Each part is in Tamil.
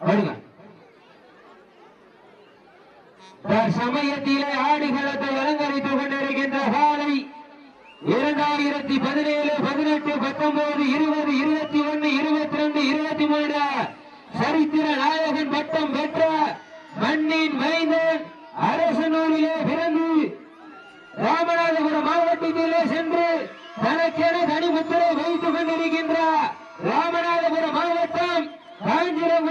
வருங்க சமயத்திலே ஆடுகளத்தை அலங்கரித்துக் கொண்டிருக்கின்ற காலை இரண்டாயிரத்தி பதினேழு பதினெட்டு பத்தொன்பது இருபது இருபத்தி ஒன்னு இருபத்தி ரெண்டு இருபத்தி மூணு சரித்திர நாயகன் பட்டம் பெற்ற மண்ணின் மைந்தன் அரசனூரிலே பிறந்து ராமநாதபுரம் மாவட்டத்திலே சென்று தனக்கென தனிமுத்திரை வைத்துக் கொண்டிருக்கின்றார் ராமநாதபுரம் மாவட்டம்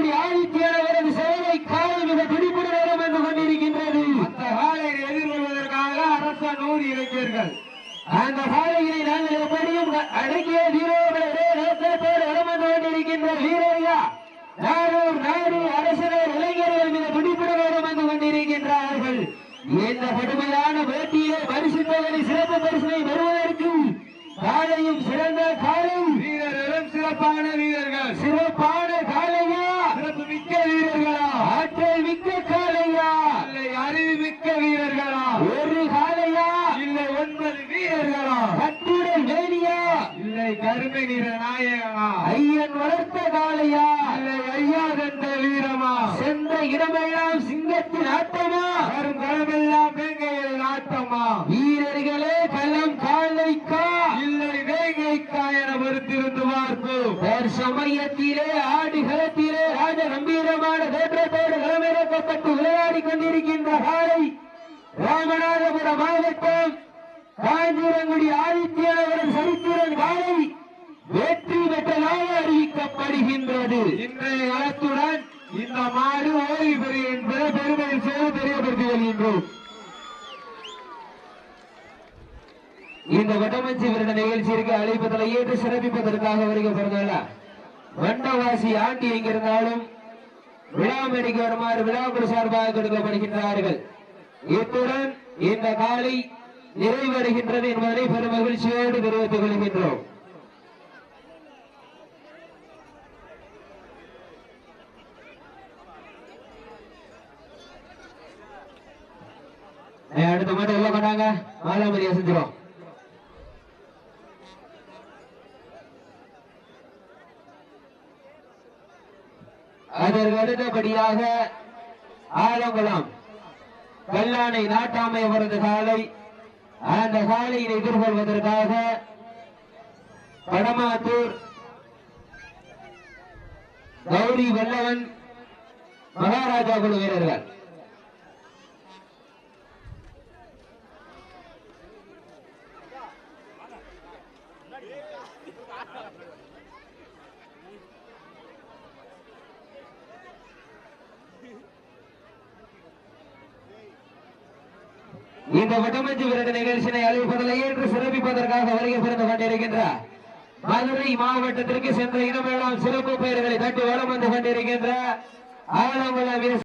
காஞ்சிரங்குடி ஆதித்யனவரது சேவை காலை மிக துடிப்புடன் நேரம் வந்து கொண்டிருக்கின்றது. அந்த காலை எதிர்கொள்வதற்காக அரச நூறு இளைஞர்கள். அந்த காலையினை நாங்கள் எப்படியும் அடக்கிய வீரோடு வரம் வந்து கொண்டிருக்கின்ற வீரரையா நாடூர் நாடு அரசனர் இளைஞர்கள் மிக துடிப்புடன் நேரம் வந்து கொண்டிருக்கின்றார்கள். இந்த கடுமையான போட்டியிலே பரிசு தொகை சிறப்பு பரிசினை பெறுவதற்கு காலையும் சிறந்த காலை. வீரர்களும் சிறப்பான வீரர்கள். சிறப்பான கருமை நிற நாயகனா ஐயன் வளர்த்த காளையா? இல்லை ஐயா கண்ட வீரமா? சென்ற இடமெல்லாம் சிங்கத்தின் ஆட்டமா? வரும் களமெல்லாம் வேங்கையில் நாட்டமா? வீரர்களே களம் காலைக்கா இல்லை வேங்கைக்கா என பொறுத்திருந்து பார்ப்போம். சமயத்திலே ஆடுகளத்திலே ராஜ கம்பீரமான தோற்றத்தோடு களமிறக்கப்பட்டு விளையாடி கொண்டிருக்கின்ற காலை ராமநாதபுரம் மாவட்டம் காஞ்சிரங்குடி ஆதித்யனவரன் சரித்திரன் காலை வெற்றி பெற்றதாக அறிவிக்கப்படுகின்றது. இன்றைய களத்துடன் இந்த மாடு ஓய்வு பெறும் என்பதை பெருமை செய்து தெரியப்படுத்தி வருகின்றோம் இந்த வட்டமஞ்சி விருட நிகழ்ச்சியிற்கு அழைப்பதில் ஏற்று சிறப்பிப்பதற்காக வருகை பிறந்தவர்களா வண்டவாசி ஆண்டி எங்கிருந்தாலும் விழா மேடைக்கு வருமாறு விழாக்குழு சார்பாக கொடுக்கப்படுகின்றார்கள். இத்துடன் இந்த காலை நிறைவடைகின்றது என்பதை பெரும் மகிழ்ச்சியோடு தெரிவித்துக் கொள்கின்றோம். அடுத்த மாட்டம் எவ்வளவு பண்ணாங்க மாலாமரியா செஞ்சிடும் அதற்கு அடுத்தபடியாக ஆலங்குளம் கல்லானை நாட்டாமை அவரது காலை அந்த காலையை எதிர்கொள்வதற்காக படமாத்தூர் கௌரி வல்லவன் மகாராஜா குழு வீரர்கள். இந்த வட்டமஞ்சு விருது நிகழ்ச்சியை அழைப்பதில் ஏற்று சிறப்பிப்பதற்காக வருகை புரிந்து கொண்டிருக்கின்றார் மதுரை மாவட்டத்திற்கு சென்ற இடமெல்லாம் சிறப்பு பெயர்களை தட்டி வளம் வந்து கொண்டிருக்கின்ற ஆலங்குள